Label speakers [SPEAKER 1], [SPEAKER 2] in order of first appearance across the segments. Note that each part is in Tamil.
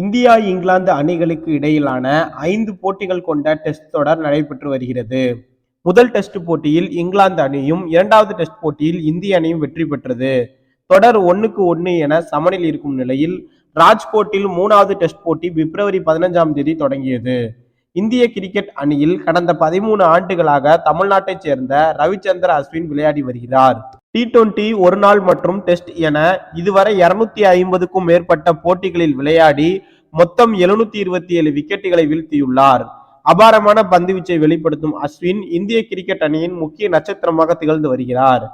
[SPEAKER 1] இந்தியா இங்கிலாந்து அணிகளுக்கு இடையிலான ஐந்து போட்டிகள் கொண்ட டெஸ்ட் தொடர் நடைபெற்று வருகிறது. முதல் டெஸ்ட் போட்டியில் இங்கிலாந்து அணியும் இரண்டாவது டெஸ்ட் போட்டியில் இந்திய அணியும் வெற்றி பெற்றது. தொடர் ஒன்னுக்கு ஒன்று என சமனில் இருக்கும் நிலையில் ராஜ்கோட்டில் மூணாவது டெஸ்ட் போட்டி பிப்ரவரி பதினஞ்சாம் தேதி தொடங்கியது. இந்திய கிரிக்கெட் அணியில் கடந்த பதிமூணு ஆண்டுகளாக தமிழ்நாட்டைச் சேர்ந்த ரவிச்சந்திர அஸ்வின் விளையாடி வருகிறார். டி டுவெண்டி ஒரு நாள் மற்றும் டெஸ்ட் என இதுவரை இருநூத்தி ஐம்பதுக்கும் மேற்பட்ட போட்டிகளில் விளையாடி மொத்தம் எழுநூத்தி இருபத்தி ஏழு விக்கெட்டுகளை வீழ்த்தியுள்ளார். அபாரமான பந்துவீச்சை வெளிப்படுத்தும் அஸ்வின் இந்திய கிரிக்கெட் அணியின் முக்கிய நட்சத்திரமாக திகழ்ந்து வருகிறார்.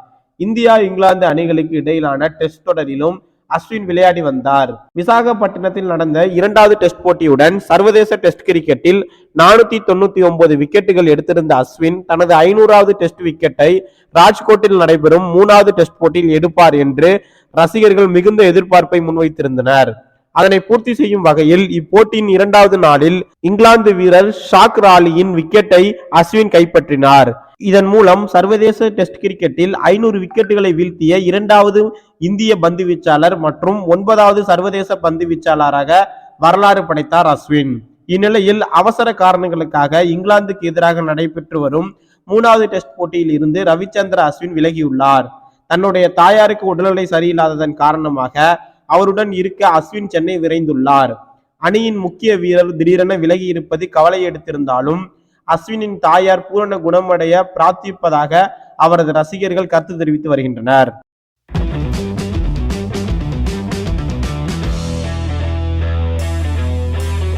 [SPEAKER 1] இந்தியா இங்கிலாந்து அணிகளுக்கு இடையிலான டெஸ்ட் தொடரிலும் அஸ்வின் விளையாடி வந்தார். விசாகப்பட்டினத்தில் நடந்த இரண்டாவது டெஸ்ட் போட்டியுடன் சர்வதேச டெஸ்ட் கிரிக்கெட்டில் நானூத்தி தொண்ணூத்தி ஒன்பது விக்கெட்டுகள் எடுத்திருந்த அஸ்வின் தனது ஐநூறாவது டெஸ்ட் விக்கெட்டை ராஜ்கோட்டில் நடைபெறும் மூணாவது டெஸ்ட் போட்டியில் எடுப்பார் என்று ரசிகர்கள் மிகுந்த எதிர்பார்ப்பை முன்வைத்திருந்தனர். அதனை பூர்த்தி செய்யும் வகையில் இப்போட்டியின் இரண்டாவது நாளில் இங்கிலாந்து வீரர் ஷாக் ராலியின் விக்கெட்டை அஸ்வின் கைப்பற்றினார். இதன் மூலம் சர்வதேச டெஸ்ட் கிரிக்கெட்டில் ஐநூறு விக்கெட்டுகளை வீழ்த்திய இரண்டாவது இந்திய பந்து வீச்சாளர் மற்றும் ஒன்பதாவது சர்வதேச பந்து வீச்சாளராக வரலாறு படைத்தார் அஸ்வின். இந்நிலையில் அவசர காரணங்களுக்காக இங்கிலாந்துக்கு எதிராக நடைபெற்று வரும் மூணாவது டெஸ்ட் போட்டியில் இருந்து ரவிச்சந்திர அஸ்வின் விலகியுள்ளார். தன்னுடைய தாயாருக்கு உடல்நிலை சரியில்லாததன் காரணமாக அவருடன் இருக்க அஸ்வின் சென்னை விரைந்துள்ளார். அணியின் முக்கிய வீரர் திடீரென விலகி இருப்பது கவலை எடுத்திருந்தாலும் அஸ்வினின் தாயார் பூரண குணமடைய பிரார்த்திப்பதாக அவரது ரசிகர்கள் கருத்து தெரிவித்து வருகின்றனர்.